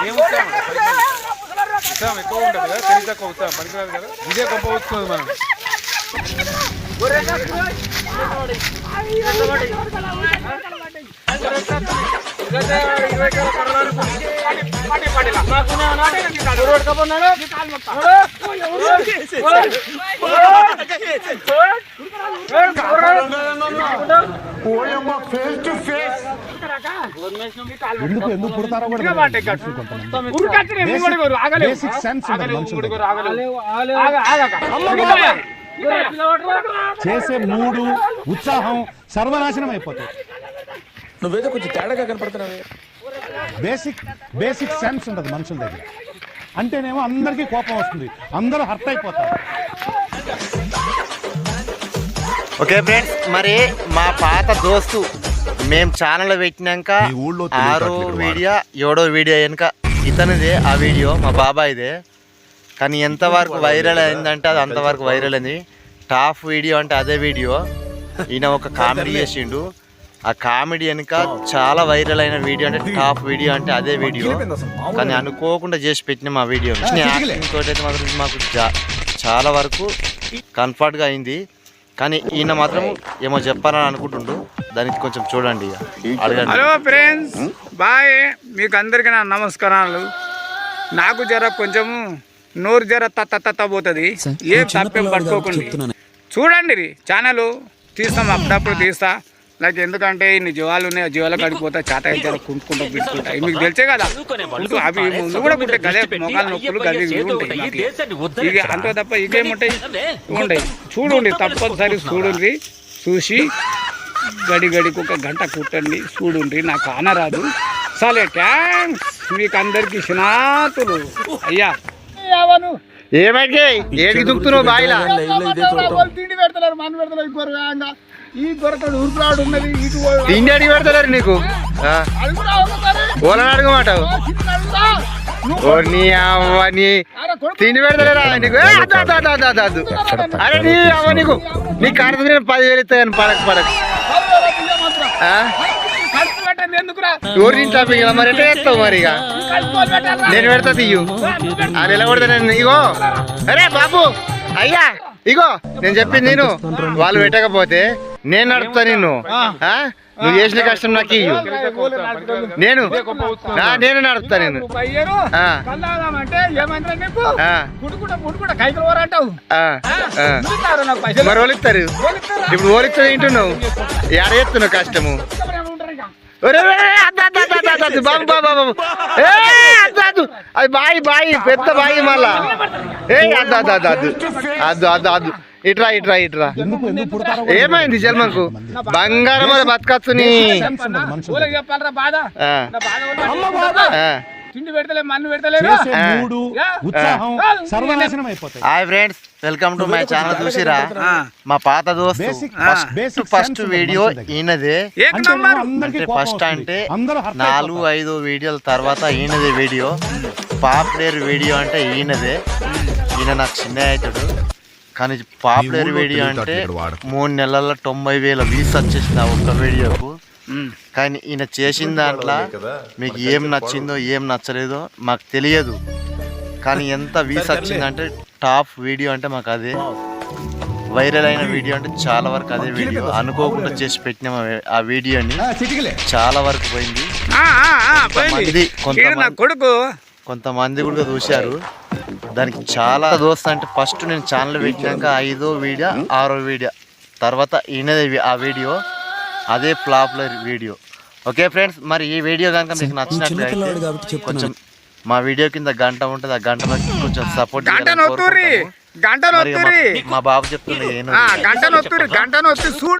ఏం ఉత్సాహం ఉత్సాహం ఎక్కువ ఉంటుంది కదా తెలివి తక్కువ ఉత్సాహం పనికిరాదు కదా ఇదే గొప్ప ఉత్సవం మనం ఎందుకు ఎందుకు పుడతారో కూడా మనుషులకి. చేసే మూడు ఉత్సాహం సర్వనాశనం అయిపోతాయి నువ్వేదో కొంచెం తేడాగా కనపడుతున్నావే. బేసిక్ బేసిక్ సెన్స్ ఉండదు మనుషుల దగ్గర. అంటేనేమో అందరికీ కోపం వస్తుంది. అందరూ హర్ట్ అయిపోతారు. ఓకే ఫ్రెండ్స్ మరి మా పాత దోస్తు మేము ఛానల్ పెట్టినాక ఈ ఊళ్ళో ఆరో వీడియో ఏడో వీడియో వెనుక ఇతనిదే ఆ వీడియో మా బాబాయిదే. కానీ ఎంతవరకు వైరల్ అయిందంటే అది అంతవరకు వైరల్ అయింది. టాప్ వీడియో అంటే అదే వీడియో. ఈయన ఒక కామెడీ చేసిండు. ఆ కామెడీ వెనుక చాలా వైరల్ అయిన వీడియో అంటే టాప్ వీడియో అంటే అదే వీడియో. కానీ అనుకోకుండా చేసి పెట్టిన మా వీడియో. తోటి అయితే మాత్రం మాకు చాలా వరకు కంఫర్ట్గా అయింది. కానీ ఈయన మాత్రం ఏమో చెప్పాలని అనుకుంటుండు. దానికి కొంచెం చూడండి హలో ఫ్రెండ్స్ బాయ్. మీకు అందరికీ నా నమస్కారాలు. నాకు జర కొంచెము నోరు జర తత్త తత్త పోతుంది. ఏం తప్పేం పట్టుకోకుండా. చూడండి రీ ఛానల్ తీస్తాం అప్పుడప్పుడు తీస్తా. నాకు ఎందుకంటే ఇన్ని జీవాలు ఉన్నాయి ఆ జీవాలకు అడిగిపోతా చేత జర కుంటుకుంటా పెట్టుకుంటా ఇవి మీకు తెలిసే కదా? కుంటు- అవి ముందు కూడా ఉంటాయి గదే మొగాలు నొప్పులు గది ఉంటాయి అంతే తప్ప ఇవేముంటాయి ఇవి ఉంటాయి చూడండి తప్పనిసరి చూడండి చూసి గడి గడికి ఒక గంట కుట్టండి చూడండి నాకు ఆనరాదు. సరే థ్యాంక్స్ మీకు అందరికి స్నాతులు అయ్యా ఏమైతే ఏడికి దుక్కుతున్నావు బాయిలా? తిండి పెడతలేరు మన పెడతలేరు గొర్రె ఈ గొర్రెడు ఉరుకులాడు ఉన్నది ఇటు పోయి- తిండి అడిగి పెడతలేరు నీకు? ఓలని నీ తిండి పెడతలేరా నీకు. అరే నీ అవ్వ నీకు. నీ కడత పదివేలు ఇస్తాను పడక పడక. పిల్లలు మరి? ఎట్లా చేస్తావు మరి ఇక? నేను పెడతా తీయు. అది ఎలా కొడతా నేను ఇగో. అరే బాబు! అయ్యా! ఇగో! నేను చెప్పింది నేను. వాళ్ళు పెట్టకపోతే నేను నడుపుతా నిన్ను. ఆ? నువ్వు చేసిన కష్టం నాకు ఇయ్యు. నేను? నేను నడుపుతా నేను మరి పోలిస్తారా? ఇప్పుడు ఓలిస్తా తింటున్నావు ఎడ కష్టము బాబు, బాబు, బాబు. ఏ, అద్దు. అది బాయి బాయి పెద్ద బాయి మళ్ళా ఏ అద్దు అద్దు అద్దు అద్దు అద్దు అద్దు ఇట్రా ఇట్రా ఇట్రా ఏమైంది జన్మకు బంగారం అది తిండి పెడతలే మన్ను పెడతలేదు. మూడు ఉత్సాహం సర్వనాశనం అయిపోతాయి. Hi friends welcome to my channel చూసిరా? మా పాత దోస్తు ఫస్ట్ వీడియో ఈయనదే. అంటే ఫస్ట్. అంటే నాలుగు. ఐదు వీడియోల తర్వాత ఈయనదే వీడియో పాపులర్ వీడియో అంటే ఈయనదే. ఈయన నాకు చిన్న అవుతాడు కానీ పాపులర్ వీడియో అంటే. మూడు నెలల్లో తొంభై వేల వ్యూస్ వచ్చేసింది ఆ ఒక్క వీడియోకు కానీ ఈయన చేసిన దాంట్లో మీకు ఏం నచ్చిందో ఏం నచ్చలేదో మాకు తెలియదు. కానీ ఎంత వ్యూస్ వచ్చిందంటే టాప్ వీడియో అంటే మాకు అదే. వైరల్ అయిన వీడియో అంటే చాలా వరకు అదే వీడియో. అనుకోకుండా చేసి పెట్టిన ఆ వీడియోని. చాలా వరకు పోయింది. ఆ, ఆ, ఆ, పోయింది. కొంతమంది- కొడుకు. కొంతమంది కూడా చూశారు. దానికి చాలా దోస్తు అంటే ఫస్ట్ నేను ఛానల్ పెట్టినాక ఐదో వీడియో ఆరో వీడియో. తర్వాత ఈయనదే ఆ వీడియో. అదే ఫ్లాప్లర్ వీడియో. ఓకే ఫ్రెండ్స్ మరి ఈ వీడియో కనుక మీకు నచ్చినట్లయితే చెప్తున్నాను. కొంచెం మా వీడియో కింద గంట ఉంటుంది ఆ గంటలో కొంచెం సపోర్ట్ గంట మా బాబు చెప్తుంది ఆ, గంట గంట చూడు